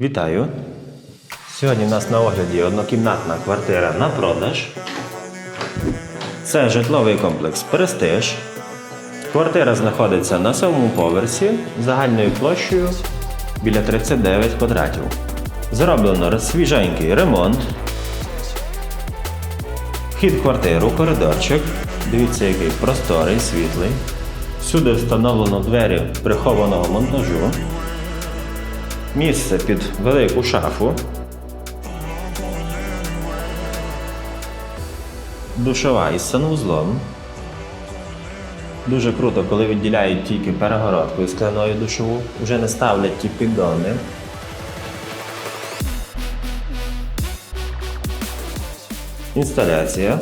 Вітаю! Сьогодні в нас на огляді однокімнатна квартира на продаж. Це житловий комплекс Престиж. Квартира знаходиться на сьомому поверсі загальною площею біля 39 квадратів. Зроблено свіженький ремонт. Вхід квартиру, коридорчик. Дивіться, який просторий, світлий. Всюди встановлено двері прихованого монтажу. Місце під велику шафу. Душова із санвузлом. Дуже круто, коли відділяють тільки перегородку із скляною душову, вже не ставлять ті піддони. Інсталяція.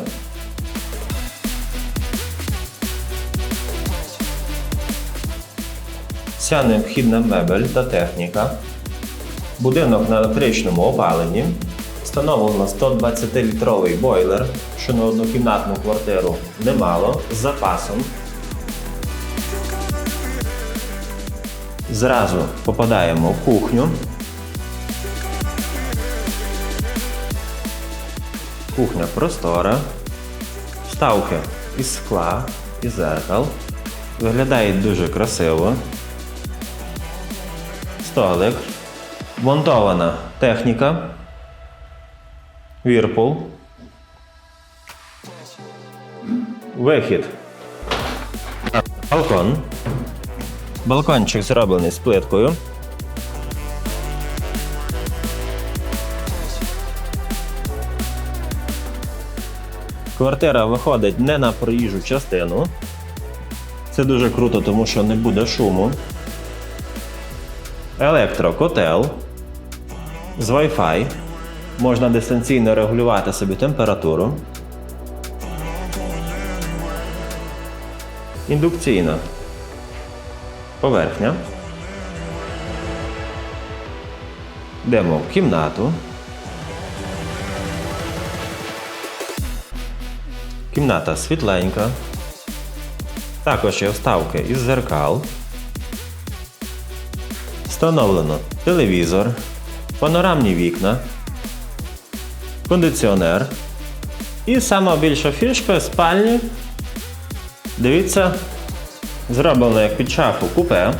Вся необхідна мебель та техніка. Будинок на електричному опаленні. Встановлено 120-літровий бойлер, що на однокімнатну квартиру немало, з запасом. Зразу попадаємо в кухню. Кухня простора. Вставки із скла і зеркал. Виглядає дуже красиво. Столик. Монтована техніка. Вірпул. Вихід. Балкон. Балкончик зроблений з плиткою. Квартира виходить не на проїжджу частину. Це дуже круто, тому що не буде шуму. Електрокотел з Wi-Fi. Можна дистанційно регулювати собі температуру. Індукційна поверхня. Йдемо в кімнату. Кімната світленька. Також є вставки із зеркал. Встановлено телевізор, панорамні вікна, кондиціонер. І сама більша фішка спальні. Дивіться, зроблено як під шафу купе.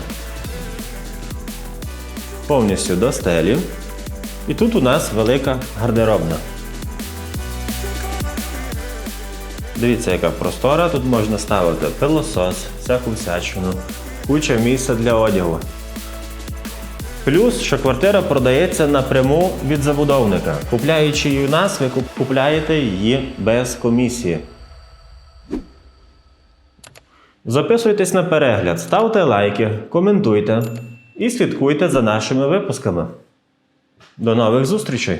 Повністю до стелі. І тут у нас велика гардеробна. Дивіться, яка простора. Тут можна ставити пилосос, всяку всячину, куча місця для одягу. Плюс, що квартира продається напряму від забудовника. Купляючи її у нас, ви купляєте її без комісії. Записуйтесь на перегляд, ставте лайки, коментуйте і слідкуйте за нашими випусками. До нових зустрічей!